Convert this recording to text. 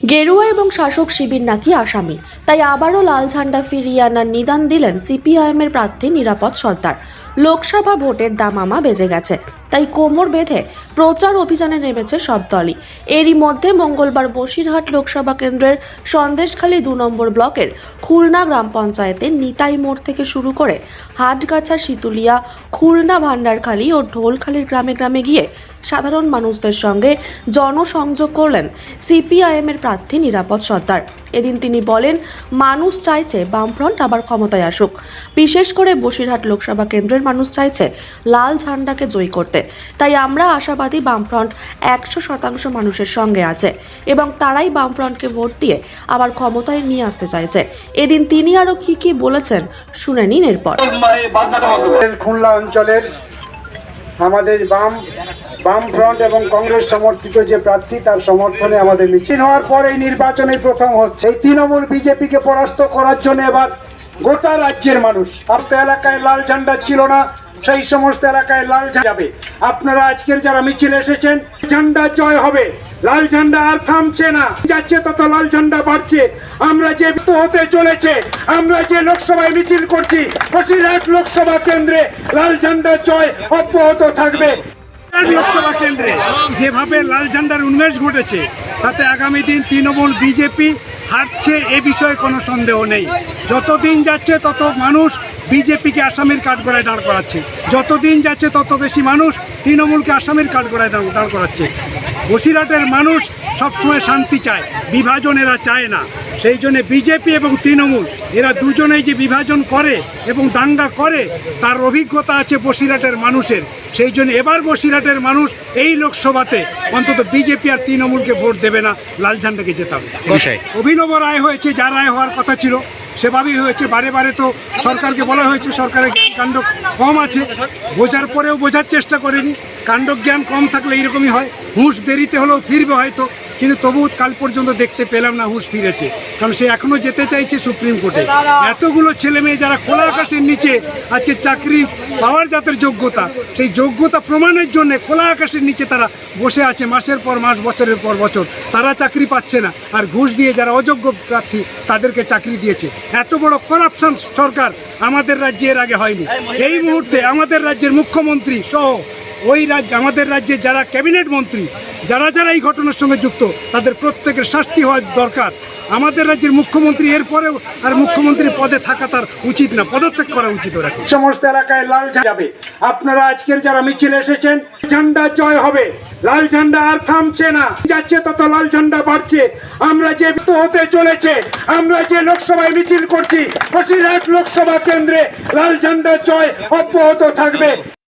গেরুয়া এবং শাসক শিবির নাকি আসামি, তাই আবারও লাল ঝান্ডা ফিরিয়ে আনার নিদান দিলেন সিপিআইএমের প্রার্থী নিরাপদ সর্দার। লোকসভা ভোটের দামামা বেজে গেছে, তাই কোমর বেঁধে প্রচার অভিযানে নেমেছে সব দলই। এরই মধ্যে মঙ্গলবার বসিরহাট লোকসভা কেন্দ্রের সন্দেশখালী দু নম্বর ব্লকের খুলনা গ্রাম পঞ্চায়েতের নিতাই মোড় থেকে শুরু করে হাটগাছা, শীতুলিয়া, খুলনা, ভান্ডারখালী ও ঢোলখালীর গ্রামে গ্রামে গিয়ে সাধারণ মানুষদের সঙ্গে জনসংযোগ করলেন সিপিআইএমের প্রার্থী নিরাপদ সর্দার। এদিন তিনি বলেন, মানুষ চাইছে বামফ্রন্ট আবার ক্ষমতায় আসুক। বিশেষ করে বসিরহাট লোকসভা কেন্দ্রের মানুষ চাইছে লাল ঝান্ডাকে জয়ী করতে। তাই আমরা আশাবাদী বামফ্রন্ট একশো শতাংশ মানুষের সঙ্গে আছে এবং তারাই বামফ্রন্টকে ভোট দিয়ে আবার ক্ষমতায় নিয়ে আসতে চাইছে। এদিন তিনি আরও কি কি বলেছেন শুনে নিন এরপর। খুলনা অঞ্চলের আমাদের বাম বাম ফ্রন্ট এবং কংগ্রেস সমর্থিত যে প্রার্থী, তার সমর্থনে আমাদের মিছিল হওয়ার পর এই নির্বাচনে প্রথম হচ্ছে। এই তৃণমূল বিজেপিকে পরাস্ত করার জন্য এবার গোটা রাজ্যের মানুষ আপনার এলাকায় লাল ঝান্ডা ছিল না সেই সমস্ত এলাকায় লাল যাবে। আপনারা আজকের যারা মিছিল এসেছেন, ঝান্ডা জয় হবে। লাল ঝান্ডা আর থামছে না। যাচ্ছে তত লাল ঝান্ডা বাড়ছে। আমরা যে হতে চলেছে, আমরা যে লোকসভায় মিছিল করছি বসিরহাট লোকসভা কেন্দ্রে লাল ঝান্ডা জয় অব্যাহত থাকবে। লোকসভা কেন্দ্রে যেভাবে লাল ঝান্ডার উন্মেষ ঘটেছে, তাতে আগামী দিন তৃণমূল, বিজেপি হারছে এ বিষয়ে কোনো সন্দেহ নেই। যতদিন যাচ্ছে তত মানুষ বিজেপিকে আসামের কাঠগড়ায় দাঁড় করাচ্ছে। যতদিন যাচ্ছে তত বেশি মানুষ তৃণমূলকে আসামের কাঠগড়ায় দাঁড় করাচ্ছে। বসিরহাটের মানুষ সবসময় শান্তি চায় বিভাজনেরা চায় না। সেই জন্য বিজেপি এবং তৃণমূল এরা দুজনেই যে বিভাজন করে এবং দাঙ্গা করে তার অভিজ্ঞতা আছে বসিরহাটের মানুষের। সেই জন্য এবার বসিরহাটের মানুষ এই লোকসভাতে অন্তত বিজেপি আর তৃণমূলকে ভোট দেবে না লাল ঝান্ডাকে জেতাবে। অভিনব রায় হয়েছে যা রায় হওয়ার কথা ছিল সেভাবেই হয়েছে। বারে বারে তো সরকারকে বলা হয়েছে সরকারের জ্ঞান কাণ্ড কম আছে। বোঝার পরেও বোঝার চেষ্টা করেনি। কাণ্ড জ্ঞান কম থাকলে এরকমই হয়। হুঁশ দেরিতে হলেও ফিরবে হয়তো। কিন্তু তবু কাল পর্যন্ত দেখতে পেলাম না হুঁশ ফিরেছে। কারণ সে এখনও যেতে চাইছে সুপ্রিম কোর্টে। এতগুলো ছেলে মেয়ে যারা খোলা আকাশের নিচে আজকে চাকরি পাওয়ার যাদের যোগ্যতা, সেই যোগ্যতা প্রমাণের জন্য খোলা আকাশের নিচে তারা বসে আছে মাসের পর মাস, বছরের পর বছর। তারা চাকরি পাচ্ছে না। আর ঘুষ দিয়ে যারা অযোগ্য প্রার্থী, তাদেরকে চাকরি দিয়েছে। এত বড় করাপশন সরকার আমাদের রাজ্যে এর আগে হয়নি। এই মুহূর্তে আমাদের রাজ্যের মুখ্যমন্ত্রী সহ ওই রাজ্য, আমাদের রাজ্যে যারা ক্যাবিনেট মন্ত্রী যারা যারা এই ঘটনার সঙ্গে যুক্ত, তাদের প্রত্যেকের শাস্তি হওয়া দরকার। আমাদের রাজ্যের মুখ্যমন্ত্রী এরপরেও আর মুখ্যমন্ত্রীর পদে থাকা তার উচিত না, পদত্যাগ করা উচিত ওরা। সমস্ত এলাকায় লাল যাবে। আপনারা আজকের যারা মিছিল এসেছেন, ঝান্ডা জয় হবে। লাল ঝান্ডা আর থামছে না। যাচ্ছে তত লাল ঝান্ডা বাড়ছে। আমরা যে হতে চলেছে, আমরা যে লোকসভায় মিছিল করছি বসিরহাট লোকসভা কেন্দ্রে লাল ঝান্ডা জয় অব্যাহত থাকবে।